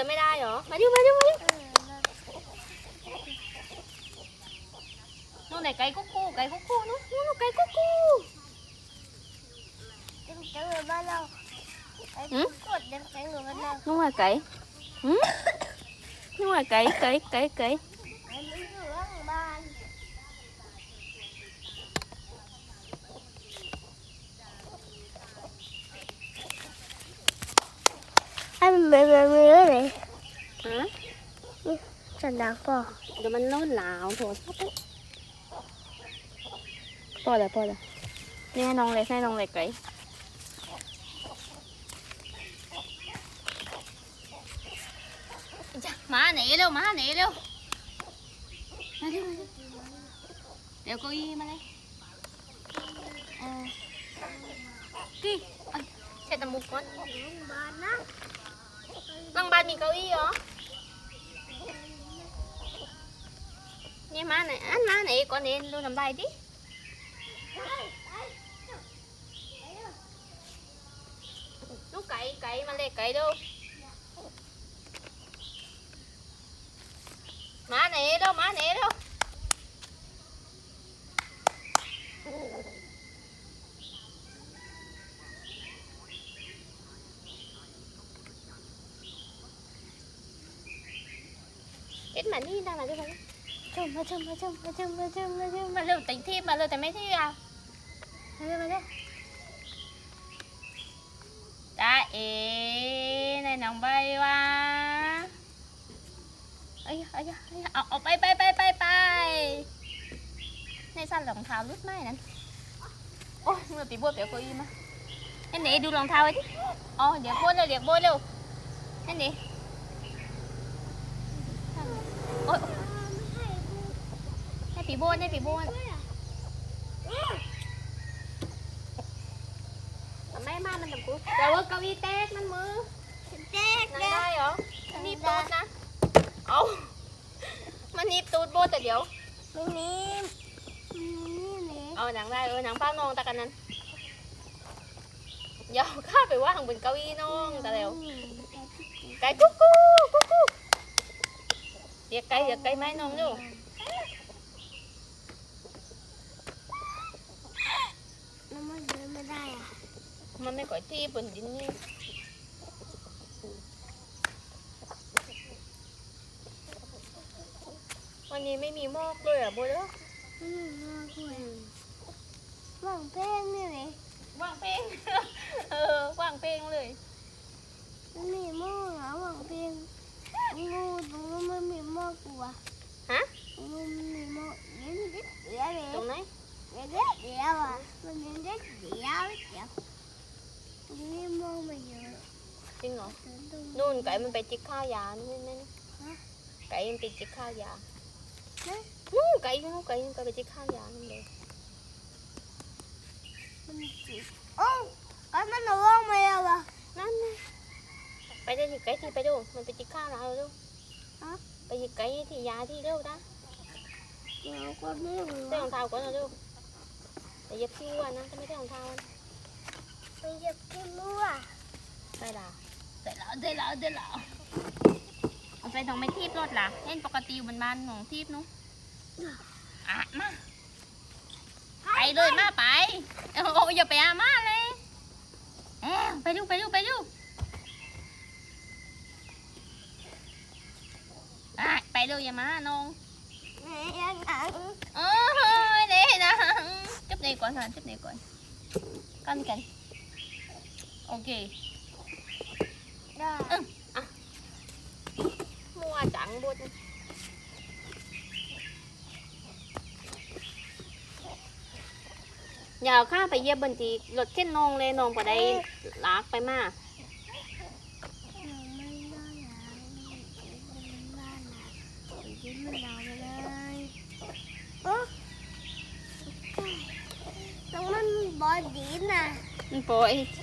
ดินไม่ได้เหรอ มาดิมาดิมาดินู่นไหนไก่กุ๊กกูไก่กุ๊กกูนู่นนู่นไก่กุ๊กกูจังจังเลยบ้านเราไอ้หืมกดจังจังเลยบ้านเรานู่น là ไก่หืมนู่น là ไก่ไก่ไก่ไก่ไอ้มันอยู่ข้างบ้านไอ้มันเป็นแบบนี้เลยฮะ ฉันดังป่อเดี๋ยวมันโน่นหลาวโถพอแล้วพอแล้วนี่ให้น้องเล็กให้น้องเล็กไก่จ้ะมาหนีเร็วมาหนีเร็วมาดิมาดิเดี๋ยวเก้าอี้มาเลยเออกี่เอ้ยเช็ดน้ำมูกก่อนบ้านนะบางบ้านมีเก้าอี้เหรอนี่มาไหนอันมาไหนก่อนนี้ดูน้ำลายดิลูกไก่ไก่มาเลยไก่ดูมาไหน đâu มาไหน đâu ít mà đi ra mà đi mà đi ชมมาชมมาชมมาชมมาชมมาชมมาเร็วติงที่มาเร็วแต่ไม่ที่อะมาเร็วมาเร็วตาเอ๋ในหนองใบว่าเอ้ยเอ้ยเอ้ยเอาเอาไปไปไปไปไปในสั้นรองเท้ารุดไหมนั่นโอ้ยมือปีบัวเปียวเก้าอี้มาเห็นไหนดูรองเท้าไว้ดิอ๋อเดี๋ยวโบนเร็วเดี๋ยวโบนเร็วเห็นไหนโอ้ยให้ ปีโบนให้ปีโบนแม่มามันทำกูเดี๋ยวว่าเก้าอี้แตกมันมือเจ๊กนั่งเจ๊ได้เหรอมันหนีบตูดนะเอามันหนีบตูดโบแต่เดี๋ยวไม่นี่นี่นี่เอาหนังได้เออหนังเป้านองตะกันนั้นเดี๋ยวข้าไปว่างบนเก้าอี้น้องแต่เดี๋ยวไก่กุ๊กกูกุ๊กกูเรียกไก่เรียกไก่ไม้น้องดู มันมันเดินไม่ได้อะ มันไม่ก่อยที่บนดินนี่วันนี้ไม่มีหมอกเลยอะโบเด้ออืมน่ากลัวว่างเพลงนี่เลยว่างเพลง เออว่างเพลงเลยมันมีหม้อเหรอว่างเพลงงูตรงนั้นมันมีหม้อกลัวฮะมันมีหม้อเย็นเด็ดเดียวเลยตรงไหนเย็นเด็ดเดียวอะมันเย็นเด็ดเดียวเดียว นี่หม้อมาเยอะจริงเหรอเดินตรงนู่นไก่มันไปจิกข้าวยานู่นนั่นฮะไก่มันไปจิกข้าวยาฮะนู่นไก่นู่นไก่มันไปจิกข้าวยานั่นเลยมันจิกโอ้ไอ้มันหนูว่างมาแล้วอะนั่นนะไปได้ที่ไก่ที่ไปดูมันไปจิกข้าวเราดูฮะไปจิกไก่ที่ยาที่เร็วนะเราก็ไม่รู้ใส่รองเท้าก่อนนะดูแต่เย็บที่อ้วนนะถ้าไม่ใส่รองเท้านะ ไปเหยียบกินมั่วได้ละได้แล้วได้แล้วได้แล้วเอาไปตรงไม่ทีบรถล่ะเล่นปกติอยู่บนบ้านของทีบนู้นอะมาไปเลยมาไปโอ้โหอย่าไปอามาเลยเอ้วไปดูไปดูไปดูอะไปดูอย่ามาน้องแม่ยังหนังเอ้ยเด้นะจุ๊บนี่ก่อนค่ะจุ๊บนี่ก่อนกันกัน โอเคได้มัวจังบุญอย่าเอาข้าไปเหยียบบนทีรถเข็นนองเลยนองพอได้ลากไปมาหนูไม่ได้แล้วมันบ้านนะยิ้มมันดาวไปเลยโอ้ตรงนั้นบอดีน่ะมันปล่อยท